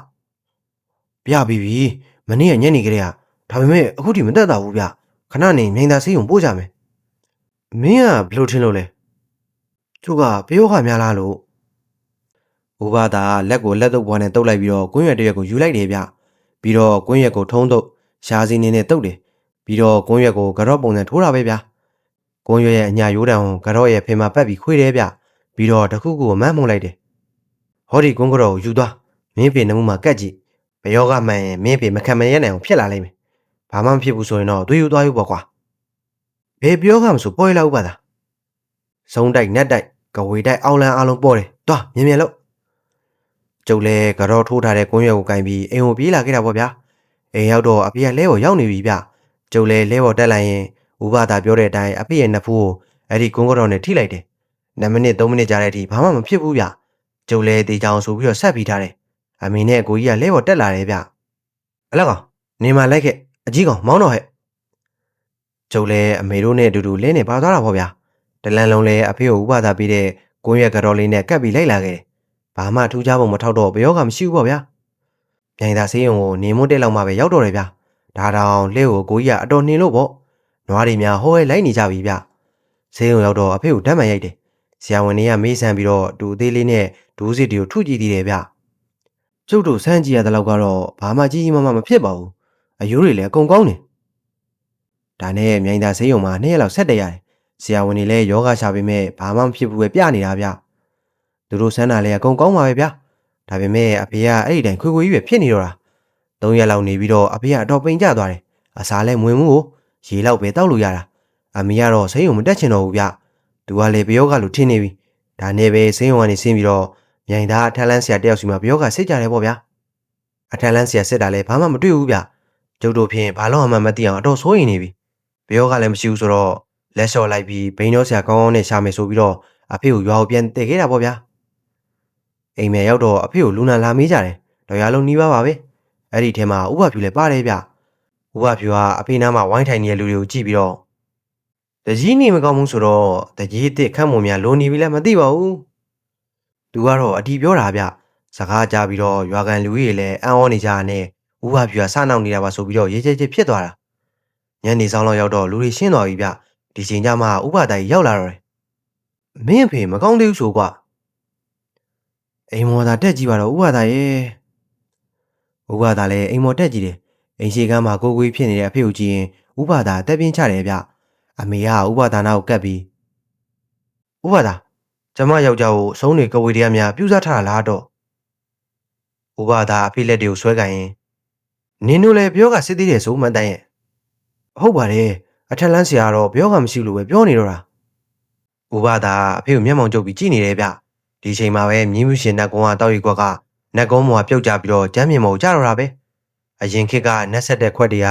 ပြပြီပြီမနေ့ကညနေကလေးကဒါပေမဲ့အခုဒီမတက်တာဘူးဗျခဏနေမြိုင်သာဆေးရုံပို့ကြမယ်မင်းကဘယ်လိုထင်လို့လဲကျုပ်ကပယောခများလားလို့ဥပါဒါလက်ကိုလက်တုပ်ဘွားနဲ့တုပ်လိုက်ပြီးတော့ကွင်းရွက်တစ်ရွက်ကိုယူလိုက်တယ်ဗျပြီးတော့ကွင်းရွက်ကိုထုံးတုပ်ရှားစီနေနဲ့တုပ်တယ် ပြီးတော့ကွင်းရွက်ကိုကတော့ပုံစံထိုးတာပဲဗျကွင်းရွက်ရဲ့အညာရိုးတံကိုကတော့ရဲ့ဖေမှာပတ်ပြီးခွေးတယ်ဗျပြီးတော့တစ်ခုခုကိုမန်းမှုန်လိုက်တယ်ဟောဒီကွင်းကတော့ကိုယူသွားမင်းဖေနမှုမှာကတ်ကြည့်ဘယောကမှန်ရင်မင်းဖေမခံမရနိုင်အောင်ဖြစ်လာလိမ့်မယ်ဘာမှမဖြစ်ဘူးဆိုရင်တော့သွေးယူသွားယူပေါ့ကွာဘယ်ပြောကမဆိုပေါ်ရလောက်ပါသားစုံတိုက်နက်တိုက်ကဝေတိုက်အောင်လန်းအားလုံးပေါ်တယ်တွားမြင်မြင်လို့ကျုပ်လည်းကတော့ထိုးထားတဲ့ကွန်းရွက်ကိုကင်ပြီးအိမ်ကိုပြေးလာခဲ့တာပေါ့ဗျာအိမ်ရောက်တော့အဖေကလဲပေါ်ရောက်နေပြီဗျ ကျုပ်လည်းလဲပေါ်တက်လိုက်ရင်ဥပဒါပြောတဲ့အတိုင်းအဖေရဲ့နှစ်ဖူးကိုအဲ့ဒီကွန်းကတော့နဲ့ထိလိုက်တယ်2မိနစ်3မိနစ်ကြာတဲ့အထိဘာမှမဖြစ်ဘူးဗျကျုပ်လည်းတေချောင်ဆိုပြီးတော့ဆက်ပြီးထားတယ်အမေနဲ့အကိုကြီးကလဲပေါ်တက်လာတယ်ဗျအလက်ကောင်နေမလိုက်ခဲ့အကြီးကောင်မောင်းတော့ဟဲ့ကျုပ်လည်းအမေတို့နဲ့အတူတူလင်းနေပါသွားတာပေါ့ဗျာတလန်လုံးလည်းအဖေကိုဥပဒါပေးတဲ့ကွန်းရွက်ကြော်လေးနဲ့ကပ်ပြီးလိုက်လာခဲ့တယ်။ဘာမှထူးခြားပုံမထောက်တော့ဘယောကမရှိဘူးပေါ့ဗျာ။မြိုင်သာဆေးရုံကိုနေမွန်းတက်လောက်မှပဲရောက်တော့တယ်ဗျာ။ ဒါတောင်လှဲကိုကိုကြီးကအတော်နှင်လို့ပေါ့။နွားတွေများဟိုးဟဲလိုက်နေကြပြီဗျ။ဆေးရုံရောက်တော့အဖေကိုဓာတ်မှန်ရိုက်တယ်။ဆရာဝန်တွေကမေးဆန်းပြီးတော့ဒူသေးလေးနဲ့ဒူးစစ်တွေကိုထုကြည့်သေးတယ်ဗျ။ကျုပ်တို့စမ်းကြည့်ရတဲ့လောက်ကတော့ဘာမှကြီးကြီးမားမားမဖြစ်ပါဘူး။အယိုးတွေလည်းအကုန်ကောင်းတယ်။ဒါနဲ့မြိုင်သာဆေးရုံမှာနှစ်ရက်လောက်ဆက်တက်ရတယ်။ဆရာဝန်တွေလည်းယောဂရှာပေမဲ့ဘာမှမဖြစ်ဘူးပဲပြနေတာဗျသူတို့ဆန်းတာလည်းအကုန်ကောင်းပါပဲဗျဒါပေမဲ့အဖေကအဲ့ဒီတိုင်ခွေခွေကြီးပဲဖြစ်နေတော့တာ ၃ရက်လောက်နေပြီးတော့အဖေကအတော်ပိန်ကျသွားတယ်အစာလည်းမဝင်ဘူးကိုရေလောက်ပဲတောက်လို့ရတာအမေကတော့စိတ်ုံမတက်ချင်တော့ဘူးဗျသူကလည်းပယောကလိုထင်းနေပြီဒါနဲ့ပဲစိတ်ုံကနေဆင်းပြီးတော့မြိုင်သားအထက်လန်းဆရာတယောက်စီမှာပယောကစစ်ကြတယ်ပေါ့ဗျာအထက်လန်းဆရာစစ်တာလည်းဘာမှမတွေ့ဘူးဗျကျုပ်တို့ဖြင့်ဘာလို့မှမသိအောင်အတော်စိုးရိမ်နေပြီပယောကလည်းမရှိဘူးဆိုတော့လက်လျှော့လိုက်ပြီးဘိန်းရောဆရာကောင်းကောင်းနဲ့ရှာမယ်ဆိုပြီးတော့အဖေကိုရွာကိုပြန်တည်ခဲ့တာပေါ့ဗျာအိမ်မဲရောက်တော့အဖေကိုလူနာလာမေးကြတယ်တော်ရလုံးနှီးပါပါပဲ အဲ့ဒီထဲမှာဥပဖြူလည်းပါတယ်ဗျဥပဖြူကအဖေနားမှာဝိုင်းထိုင်နေတဲ့လူတွေကိုကြည့်ပြီးတော့တကြီးနေမကောင်းဘူးဆိုတော့တကြီးအစ်စ်ခန့်မုံများလိုနေပြီလဲမသိပါဘူးသူကတော့အတီပြောတာဗျစကားကြပြီးတော့ရွာကန်လူကြီးတွေလည်းအံ့ဩနေကြတာနဲ့ဥပဖြူကစနောက်နေတာပါဆိုပြီးတော့ရေးချဲချဲဖြစ်သွားတာညနေဆောင်လောက်ရောက်တော့လူတွေရှင်းသွားပြီဗျဒီချိန်ကျမှဥပဒါကြီးရောက်လာတော့တယ်မင်းအဖေမကောင်းသေးဘူးဆိုကွာအိမ်မော်သာတက်ကြည့်ပါတော့ဥပဒါရဲ့ ဥပဒါလည်းအိမ်မော်တက်ကြည့်တယ်အိမ်ရှိကမ်းမှာကိုကိုကြီးဖြစ်နေတဲ့အဖေကိုကြည့်ရင်ဥပဒါတက်ပြင်းချတယ်ဗျအမေကဥပဒါနာကိုကပ်ပြီးဥပဒါကျမယောက်ျားကိုအဆုံးတွေကဝေတရားများပြူစားထားတာလားတော့ဥပဒါအဖေလက်တွေကိုဆွဲကန်ရင်နင်တို့လည်းပြောကစစ်သေးတယ်ဆိုမှန်တန်ရဲ့ဟုတ်ပါတယ်အထက်လန်းဆရာကတော့ပြောကမရှိလို့ပဲပြောနေတော့တာဥပဒါအဖေကိုမျက်မှောင်ကျုပ်ပြီးကြည့်နေတယ်ဗျဒီချိန်မှာပဲမြင်းမြရှင်နတ်ကုန်းကတောက်ရီကွက်က နတ်ကုန်းမော်ကပြုတ်ကြပြီးတော့ကျမ်းမြေမော်ကိုကြတော့တာပဲအရင်ခေတ်ကနတ်ဆက်တဲ့ခွက်တွေက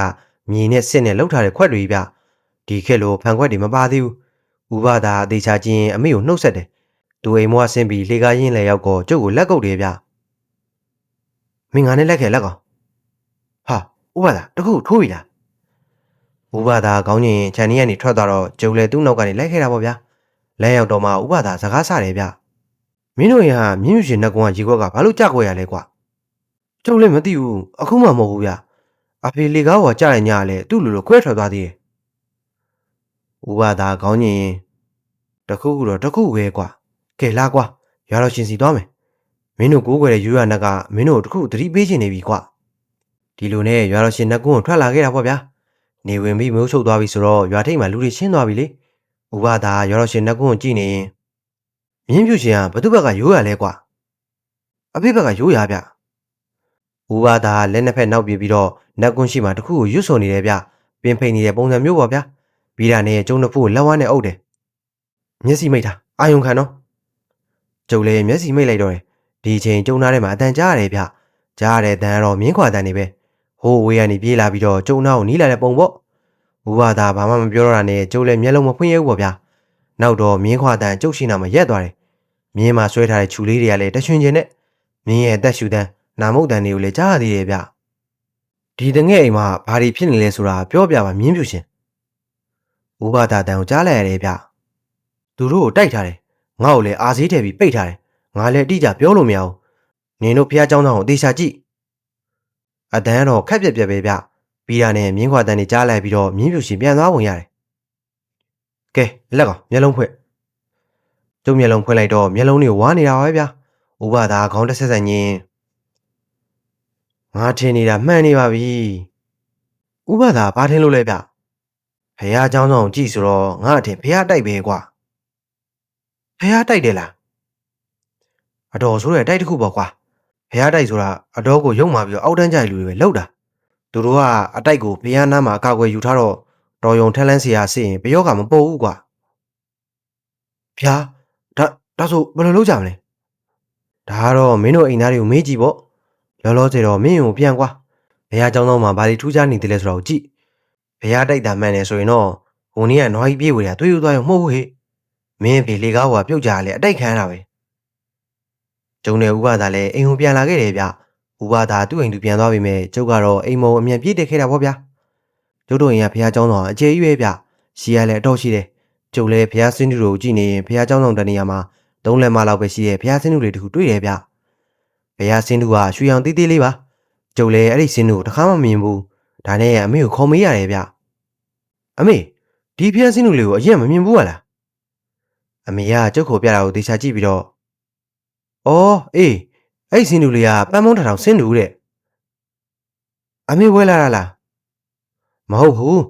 မြေနဲ့စစ်နဲ့လှုပ်ထားတဲ့ခွက်တွေဗျဒီခေတ်လိုဖန်ခွက်တွေမပါသေးဘူးဥပဒါအသေးချာချင်းအမေကိုနှုတ်ဆက်တယ်သူအိမ်မောကဆင်းပြီးလေကားရင်းလဲရောက်တော့ကျုပ်ကိုလက်ကုပ်တယ်ဗျမင်းငါနဲ့လက်ခဲလက်ကောင်ဟာဥပဒါတခုထိုးပြီလား။ဘူဘာသာခေါင်းညင်ခြံထဲကနေထွက်သွားတော့ကျုပ်လည်းသူ့နောက်ကနေလိုက်ခဲ့တာပေါ့ဗျာလမ်းရောက်တော့မှဥပဒါစကားဆတယ်ဗျ မင်းတို့ရမြင်းမြရှင်နှက်ကောင်ကရေခွက်ကဘာလို့ကြောက်ခွဲရလဲကွာကျုပ်လည်းမသိဘူးအခုမှမဟုတ်ဘူးဗျအဖေလေကားပေါ်ကြားရညာလဲသူ့လိုလိုခွဲထွက်သွားသေးတယ်ဥပဒါခေါင်းညင်ရင်တခုခုတော့တခုပဲကွာကဲလာကွာရွာတော်ရှင်စီသွားမယ်မင်းတို့ကိုးကွယ်တဲ့ရွာနက်ကမင်းတို့တခုသတိပေးချင်နေပြီကွာဒီလိုနဲ့ရွာတော်ရှင်နှက်ကွန်းကိုထွက်လာခဲ့တာပေါ့ဗျာနေဝင်ပြီးမိုးချုပ်သွားပြီဆိုတော့ရွာထိပ်မှာလူတွေရှင်းသွားပြီလေဥပဒါရွာတော်ရှင်နှက်ကွန်းကိုကြည့်နေရင် မြင်းပြူရှင်ကဘသူ့ဘက်ကရိုးရလဲကွာအဖေဘက်ကရိုးရဗျဥပဒါလက်နှစ်ဖက်နောက်ပြေးပြီးတော့နှက်ကွန်းရှိမှတခုကိုရွတ်ဆုံနေတယ်ဗျပင်ဖိန်နေတဲ့ပုံစံမျိုးပေါ့ဗျာဗီဒါနဲ့ကျုံတစ်ဖူးကိုလက်ဝါးနဲ့အုပ်တယ်မျက်စိမိတ်တာအာယုံခံတော့ကျုပ်လည်းမျက်စိမိတ်လိုက်တော့တယ်ဒီအချိန်ကျုံသားထဲမှာအတန်ကြားရတယ်ဗျကြားရတဲ့အတန်ကတော့မြင်းခွာတန်နေပဲဟိုးဝေးကနေပြေးလာပြီးတော့ကျုံသားကိုနီးလာတဲ့ပုံပေါ့ဥပဒါဘာမှမပြောတော့တာနဲ့ကျုပ်လည်းမျက်လုံးမဖွင့်ရဘူးပေါ့ဗျာ နောက်တော့မြင်းခွာတန်ကျုပ်ရှိနာမှာရက်သွားတယ်မြင်းမှာဆွဲထားတဲ့ခြူလေးတွေကလည်းတချွင်ချင်နဲ့မြင်းရဲ့အသက်ရှူတန်းနာမုတ်တန်တွေကိုလည်းကြားရသေးတယ်ဗျဒီတငယ်အိမ်မှာဘာတွေဖြစ်နေလဲဆိုတာပြောပြပါမြင်းပြူရှင်ဥပဒါတန်ကိုကြားလိုက်ရတယ်ဗျသူတို့ကိုတိုက်ထားတယ်ငါ့ကိုလည်းအာဈေးထည့်ပြီးပိတ်ထားတယ်ငါလည်းအတိအကျပြောလို့မရဘူးနင်တို့ဖះเจ้าသားကိုအသေးချာကြည့်အတန်းတော့ခက်ပြက်ပြက်ပဲဗျပြီးတာနဲ့မြင်းခွာတန်တွေကြားလိုက်ပြီးတော့မြင်းပြူရှင်ပြန်သွားဝင်ရတယ် ကဲလက်ကောင်မျက်လုံးဖွင့်ကျုပ်မျက်လုံးဖွင့်လိုက်တော့မျက်လုံးတွေဝါနေတာပါပဲဗျဥပဒါခေါင်းတစ်ဆက်ဆက်ညင်းငါထင်နေတာမှန်နေပါပြီဥပဒါဘာထင်လို့လဲဗျဖះเจ้าဆောင်ကြည့်ဆိုတော့ငါအထင်ဖះတိုက်ပဲကွာဖះတိုက်တယ်လားအတော်ဆိုတဲ့တိုက်တစ်ခုပေါ့ကွာဖះတိုက်ဆိုတာအတော်ကိုယုံမာပြီးတော့အောက်တန်းကြိုက်လူတွေပဲလောက်တာသူတို့ကအတိုက်ကိုဖះနားမှာအကာအကွယ်ယူထားတော့ တော်ယုံထက်လန်းစရာစစ်ရင်ဘယောကမပေါ်ဘူးကွာဖះဒါဒါဆိုဘယ်လိုလုပ်ကြမလဲဒါကတော့မင်းတို့အိမ်သားတွေကိုမေးကြည့်ပေါ့လောလောဆယ်တော့မင်းကိုပြန်ကွာဘုရားကျောင်းသားမှာဘာတွေထူးခြားနေတယ်လဲဆိုတော့ကြည့်ဘုရားတိုက်တာမှန်တယ်ဆိုရင်တော့ဟိုနေ့ကနွားကြီးပြေးဝေတာတွေ့ရသွားရောမဟုတ်ဘူးဟဲ့မင်းဖေလေကားဟွာပြုတ်ကြလေအတိုက်ခံရတာပဲကျုံနေဥပဒါလည်းအိမ်ကိုပြန်လာခဲ့တယ်ဗျဥပဒါသူ့အိမ်သူပြန်သွားပြီမဲ့ကျုပ်ကတော့အိမ်မောအမြန်ပြေးတက်ခဲ့တာပေါ့ဗျာ ကျုပ်တို့အိမ်ကဘုရားကျောင်းတော်အကျေရွေးဗျရှီရလည်းအတော့ရှိတယ်ကျုပ်လည်းဘုရားစင်းတူကိုကြည့်နေရင်ဘုရားကျောင်းတော်တနေရာမှာသုံးလက်မလောက်ပဲရှိတဲ့ဘုရားစင်းတူတွေတခုတွေ့တယ်ဗျဘုရားစင်းတူကရွှေရောင်သေးသေးလေးပါကျုပ်လည်းအဲ့ဒီစင်းတူကိုတခါမှမမြင်ဘူးဒါနဲ့အမေကိုခေါ်မေးရတယ်ဗျအမေဒီဘုရားစင်းတူလေးကိုအရင်မမြင်ဘူးလားအမေကကျုပ်ကိုပြတာကိုသေချာကြည့်ပြီးတော့အော်အေးအဲ့ဒီစင်းတူလေးကပန်းမုံထောင်စင်းတူတဲ့အမေဝဲလာတာလား မဟုတ်ဘူး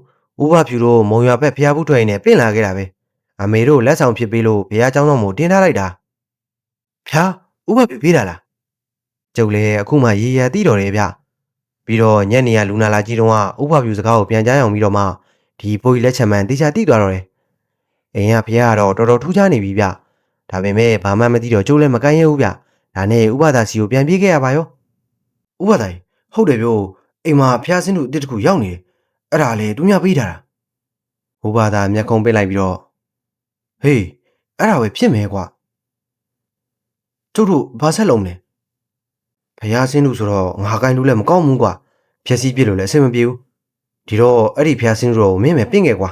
ဥပဖြူတို့မုံရွာဘက်ဖျားဘူးထွက်ရင်နဲ့ပြင်လာခဲ့တာပဲအမေတို့လက်ဆောင်ဖြစ်ပေးလို့ဘုရားကျောင်းတော်ကိုတင်ထားလိုက်တာဖျားဥပဖြူပေးတာလားကျုပ်လည်းအခုမှရေရတိတော်တယ်ဗျပြီးတော့ညနေရလူနာလာကြီးတုန်းကဥပဖြူစကားကိုပြန်ကြားအောင်ပြီးတော့မှဒီပိုးကြီးလက်ချက်မှန်တေချာတိသွားတော့တယ်အိမ်ကဖျားကတော့တော်တော်ထူးခြားနေပြီဗျဒါပေမဲ့ဘာမှမသိတော့ကျုပ်လည်းမကမ်းရဘူးဗျဒါနဲ့ဥပဒါစီကိုပြန်ပြေးခဲ့ရပါရောဥပဒါဟုတ်တယ်ပြောအိမ်မှာဖျားစင်းတို့အစ်တစ်ခုရောက်နေတယ် အဲ့ဒါလေသူများပေးထားတာဥပဒါမျက်ခုံးပိတ်လိုက်ပြီးတော့ဟေးအဲ့ဒါပဲဖြစ်မယ်ကွာကျုပ်တို့ဘာဆက်လုံးလဲဖျားစင်းတို့ဆိုတော့ငါကိုင်းလို့လည်းမကောင်းဘူးကွာဖြက်စီးပြစ်လို့လည်းအဆင်မပြေဘူးဒီတော့အဲ့ဒီဖျားစင်းတို့ကိုမင်းပဲပြင်ခဲ့ကွာ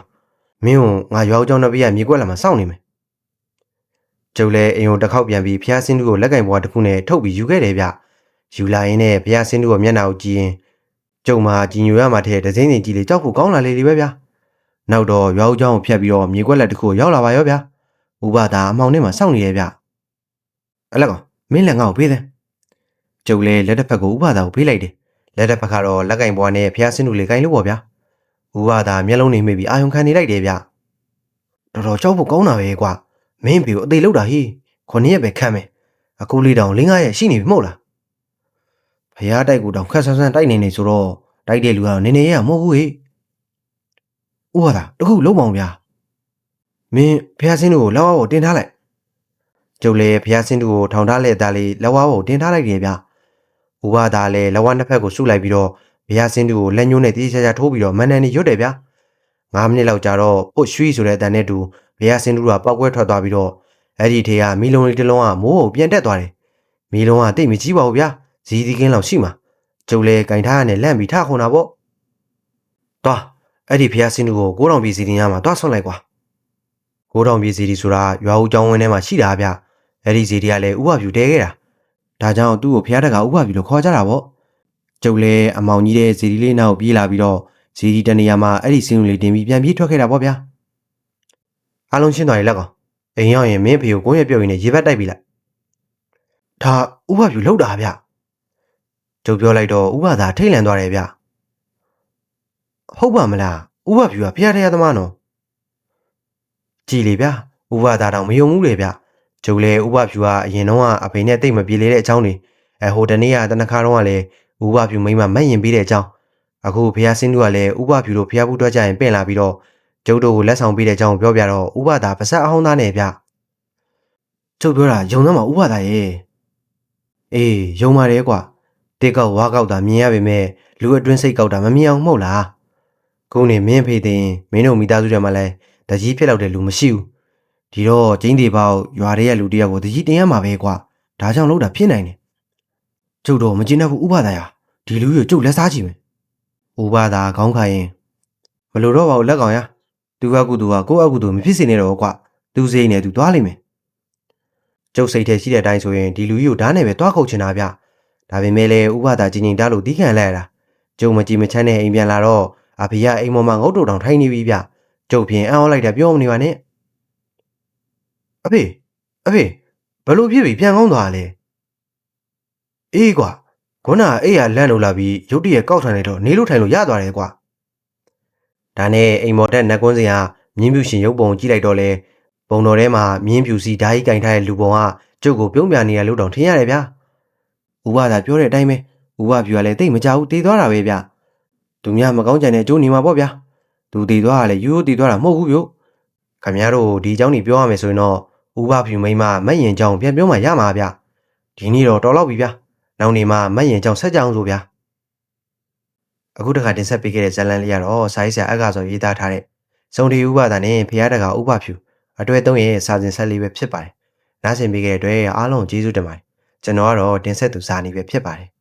မင်းကငါရွာကြောင်တစ်ပြည့်မြေကွက်လာမှာစောင့်နေမယ်ကျုပ်လည်းအိမ်ကိုတစ်ခေါက်ပြန်ပြီးဖျားစင်းတို့ကိုလက်ကင်ဘွားတစ်ခုနဲ့ထုတ်ပြီးယူခဲ့တယ်ဗျယူလာရင်းနဲ့ဖျားစင်းတို့ကိုမျက်နှာကိုကြည့်ရင် ကျုံမှာကြီးညိုရမှာတဲ့ဒဇင်းစင်ကြီးလေးကြောက်ဖို့ကောင်းလာလေလေပဲဗျာနောက်တော့ရွာဦးကျောင်းကိုဖြတ်ပြီးတော့မြေကွက်လက်တစ်ခုရောက်လာပါရောဗျာဥပဒါအမောင်နဲ့မှစောင့်နေရဲ့ဗျအလက်ကောင်မင်းလက်ငါ့ကိုပေးတယ်ကျုပ်လည်းလက်တစ်ဖက်ကိုဥပဒါကိုပေးလိုက်တယ်လက်တစ်ဖက်ကတော့လက်ကင်ဘွားနဲ့ဖျားဆင်းတို့လေးကင်လို့ပေါ့ဗျာဥပဒါမျက်လုံးနေမိပြီးအာယုံခံနေလိုက်တယ်ဗျတော်တော်ကြောက်ဖို့ကောင်းတာပဲကွာမင်းဘီကိုအသေးလောက်တာဟိခုနှစ်ရက်ပဲခံမယ်အခုလေးတောင်လင်းငါးရက်ရှိနေပြီမဟုတ်လား ဖះတိုက်ကိုတောင်ခက်ဆန်းဆန်းတိုက်နေနေဆိုတော့တိုက်တဲ့လူကတော့နည်းနည်းရမဟုတ်ဘူးဟိဥဟာတာတခုလုံးပေါင်းဗျာမင်းဖះစင်းတို့ကိုလက်ဝါးပေါ်တင်ထားလိုက်ကျုပ်လည်းဖះစင်းတို့ကိုထောင်ထားလက်သားလေးလက်ဝါးပေါ်တင်ထားလိုက်တယ်ဗျာဥဟာတာလည်းလက်ဝါးနှစ်ဖက်ကိုစုလိုက်ပြီးတော့ဖះစင်းတို့ကိုလက်ညှိုးနဲ့တေးချာချာထိုးပြီးတော့မန်နန်နေရွတ်တယ်ဗျာ9မိနစ်လောက်ကြာတော့ပုတ်ရွှီဆိုတဲ့အတန်နဲ့တူဘုရားစင်းတို့ကပောက်ကွဲထွက်သွားပြီးတော့အဲ့ဒီထေကမီလုံးလေးတစ်လုံးကမိုးကိုပြန်တက်သွားတယ်မီလုံးကတိတ်မကြီးပါဘူးဗျာ ဇီးသီးကင်းလောက်ရှိမှာကျုပ်လဲကင်ထားရနဲ့လန့်ပြီးထခွန်တာပေါ့သွားအဲ့ဒီဘုရားစင်းတို့ကိုကိုးတော်ပြည်စီတင်ရမှာသွားဆွန့်လိုက်ကွာကိုးတောင်ပြည်စီဒီဆိုတာရွာဦးကျောင်းဝင်းထဲမှာရှိတာဗျအဲ့ဒီစီဒီကလည်းဥပဖြူတဲခဲ့တာဒါကြောင့်သူ့ကိုဖျားတက်ကဥပဖြူလို့ခေါ်ကြတာပေါ့ကျုပ်လည်းအမောင်ကြီးတဲ့စီဒီလေးနောက်ပြေးလာပြီးတော့စီဒီတနေရာမှာအဲ့ဒီစင်းလေးတင်ပြီးပြန်ပြေးထွက်ခဲ့တာပေါ့ဗျာအားလုံးရှင်းသွားပြီလက်ကောင်အိမ်ရောက်ရင်မင်းဖေကိုကိုယ့်ရဲ့ပြုတ်ရင်းနဲ့ရေဘက်တိုက်ပြီလားဒါဥပဖြူလောက်တာဗျ ကျုပ်ပြောလိုက်တော့ဥပသာထိတ်လန့်သွားတယ်ဗျဟုတ်ပါမလားဥပဖြူကဖျားတရားသမားနော်ကြည်လေဗျဥပဒါတော့မယုံဘူးလေဗျကျုပ်လေဥပဖြူကအရင်တော့ကအဖေနဲ့တိတ်မပြေလေတဲ့အကြောင်းတွေအဲဟိုတနေ့ကတနခါတော့ကလည်းဥပဖြူမိမမက်ရင်ပြီးတဲ့အကြောင်းအခုဖះစင်းတို့ကလည်းဥပဖြူတို့ဖះဘူးတွက်ကြရင်ပင့်လာပြီးတော့ကျုပ်တို့ကိုလက်ဆောင်ပေးတဲ့အကြောင်းပြောပြတော့ဥပဒါပါဆက်အဟောင်းသားနဲ့ဗျကျုပ်ပြောတာယုံတော့မှဥပဒါရဲ့အေးယုံပါတယ်ကွာ တေကောက်ဝါကောက်တာမြင်ရပေမဲ့လူအတွင်းစိတ်ကောက်တာမမြင်အောင်မဟုတ်လားခုနေမင်းဖေသိရင်မင်းတို့မိသားစုထဲမှာလဲတကြီးဖြစ်လောက်တဲ့လူမရှိဘူးဒီတော့ကျင်းဒီပေါက်ရွာရဲရဲ့လူတယောက်ကိုတကြီးတင်ရမှာပဲကွာဒါကြောင့်လို့တာဖြစ်နိုင်တယ်ကျုပ်တော့မကျင်းတတ်ဘူးဥပဒါရဒီလူကြီးကိုကျုပ်လက်စားကြည့်မယ်ဥပဒါခေါင်းခါရင်မလို့တော့ပါဘူးလက်ကောင်ရသူကကုသူကကိုယ့်အကုသူမဖြစ်စေနဲ့တော့ကွာသူစိတ်နဲ့သူသွားလိမ့်မယ်ကျုပ်စိတ်ထဲရှိတဲ့အတိုင်းဆိုရင်ဒီလူကြီးကိုဓာတ်နဲ့ပဲတွားခုတ်ချင်တာဗျ ဒါပေမဲ့လည်းဥပဒါချင်းချင်းတားလို့တီးခံလိုက်ရတာကျုံမကြည့်မချမ်းတဲ့အိမ်ပြန်လာတော့အဖေကအိမ်ပေါ်မှာငုတ်တုတ်တောင်ထိုင်နေပြီဗျကျုပ်ဖြင့်အံ့ဩလိုက်တယ်ပြောမနေပါနဲ့အဖေအဖေဘယ်လိုဖြစ်ပြီပြန်ကောင်းသွားလဲအေးကွာခုနကအိမ်ကလန့်လို့လာပြီးရုတ်တရက်ကောက်ထိုင်လိုက်တော့နေလို့ထိုင်လို့ရသွားတယ်ကွာဒါနဲ့အိမ်မော်တက်နတ်ကွန်းစင်ကမြင်းပြူရှင်ရုပ်ပုံကြည့်လိုက်တော့လဲပုံတော်ထဲမှာမြင်းပြူစီဓာကြီးကင်ထားတဲ့လူပုံကကျုပ်ကိုပြုံးပြနေရလို့တောင်ထင်ရတယ်ဗျာ ။ဦးဘသာပြောတဲ့အတိုင်းပဲဦးဘဖြူကလည်းတိတ်မကြဘူးတည်သွားတာပဲဗျ။သူများမကောင်းကြတဲ့အကျိုးနေမှာပေါ့ဗျာ။သူတည်သွားတာလည်းရိုးရိုးတည်သွားတာမဟုတ်ဘူးဗျ။ခင်ဗျားတို့ဒီအကြောင်းကြီးပြောရမယ်ဆိုရင်တော့ဦးဘဖြူမိမမက်ရင်ကြောင်ပြန်ပြောမှရမှာဗျ။ဒီနေ့တော့တော်လောက်ပြီဗျ။နောက်နေ့မှမက်ရင်ကြောင်ဆက်ကြအောင်ဆိုဗျာ။အခုတခါတင်ဆက်ပေးခဲ့တဲ့ဇလန်လေးကတော့စာရေးဆရာအက္ခါဆိုရေးသားထားတဲ့ဇုံဒီဥပဒါနဲ့ဖရားတကာဥပဖြူအတွေ့အသုံးရဲ့စာစဉ်ဆက်လေးပဲဖြစ်ပါတယ်။နားဆင်ပေးခဲ့တဲ့အတွက်အားလုံးကျေးဇူးတင်ပါတယ် ကျွန်တော်ကတော့တင်ဆက်သူစာနေပဲဖြစ်ပါတယ်